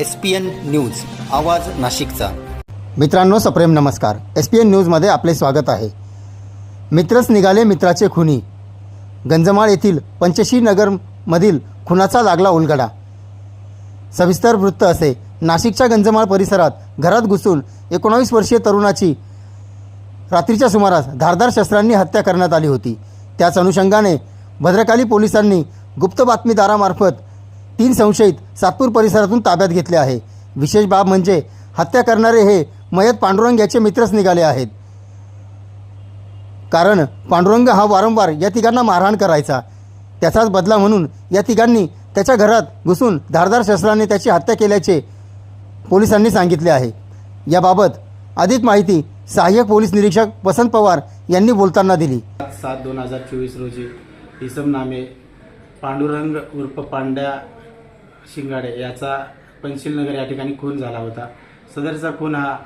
S P N news आवाज नाशिकचा. मित्रांनो सप्रेम नमस्कार. एस पी एन न्यूजमध्ये आपले स्वागत आहे. मित्रच निघाले मित्राचे खुनी. गंजमाळ येथील पंचशी नगरमधील खुनाचा लागला उलगडा. सविस्तर वृत्त असे. नाशिकच्या गंजमाळ परिसरात घरात घुसून एकोणावीस वर्षीय तरुणाची रात्रीच्या सुमारास धारदार शस्त्रांनी हत्या करण्यात आली होती. त्याच अनुषंगाने भद्रकाली पोलिसांनी गुप्त बातमीदारामार्फत तीन संशयित सातपूर परिसरातून ताब्यात घेतले आहे. विशेष बाब म्हणजे हत्या करणारे हे मयत पांडुरंग याचे मित्रच निघाले आहेत. कारण पांडुरंग हा वारंवार या तिघांना मारहाण करायचा. त्याचाच बदला म्हणून या तिघांनी त्याच्या घरात घुसून धारदार शस्त्राने त्याची हत्या केल्याचे पोलिसांनी सांगितले आहे. याबाबत अधिक माहिती सहाय्यक पोलीस निरीक्षक वसंत पवार यांनी बोलताना दिली. सात दोन हजार चोवीस रोजी इसम नामे पांडुरंग उर्फ पांड्या शिंगाडे याचा पंचशीलनगर या ठिकाणी खून झाला होता. सदरचा खून हा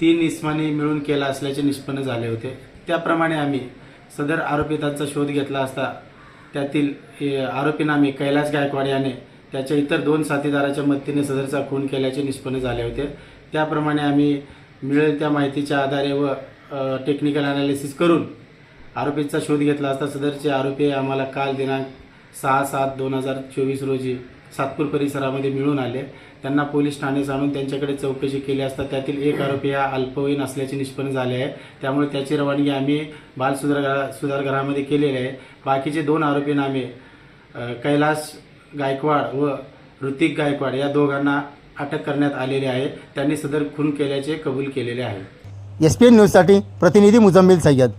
तीन इस्माने मिळून केला असल्याचे निष्पन्न झाले होते. त्याप्रमाणे आम्ही सदर आरोपितांचा शोध घेतला असता त्यातील हे आरोपी नामे कैलास गायकवाड याने त्याच्या इतर दोन साथीदाराच्या मदतीने सदरचा खून केल्याचे निष्पन्न झाले होते. त्याप्रमाणे आम्ही मिळेल त्या माहितीच्या आधारे व टेक्निकल ॲनालिसिस करून आरोपीचा शोध घेतला असता. सदरचे आरोपी आम्हाला काल दिनांक सहा सात दोन हजार चोवीस रोजी सातपूर परिसरामध्ये मिळून आले. त्यांना पोलीस ठाणे जाणून त्यांच्याकडे चौकशी केली असता त्यातील एक आरोपी हा अल्पवयीन असल्याचे निष्पन्न झाले आहे. त्यामुळे त्याची रवानगी आम्ही बाल सुधारगृहा सुधारगृहामध्ये केलेली आहे. बाकीचे दोन आरोपी नामे कैलास गायकवाड व ऋतिक गायकवाड या दोघांना अटक करण्यात आलेली आहे. त्यांनी सदर खून केल्याचे कबूल केलेले आहे. एस पी एन न्यूजसाठी प्रतिनिधी मुजम्मिल सय्यद.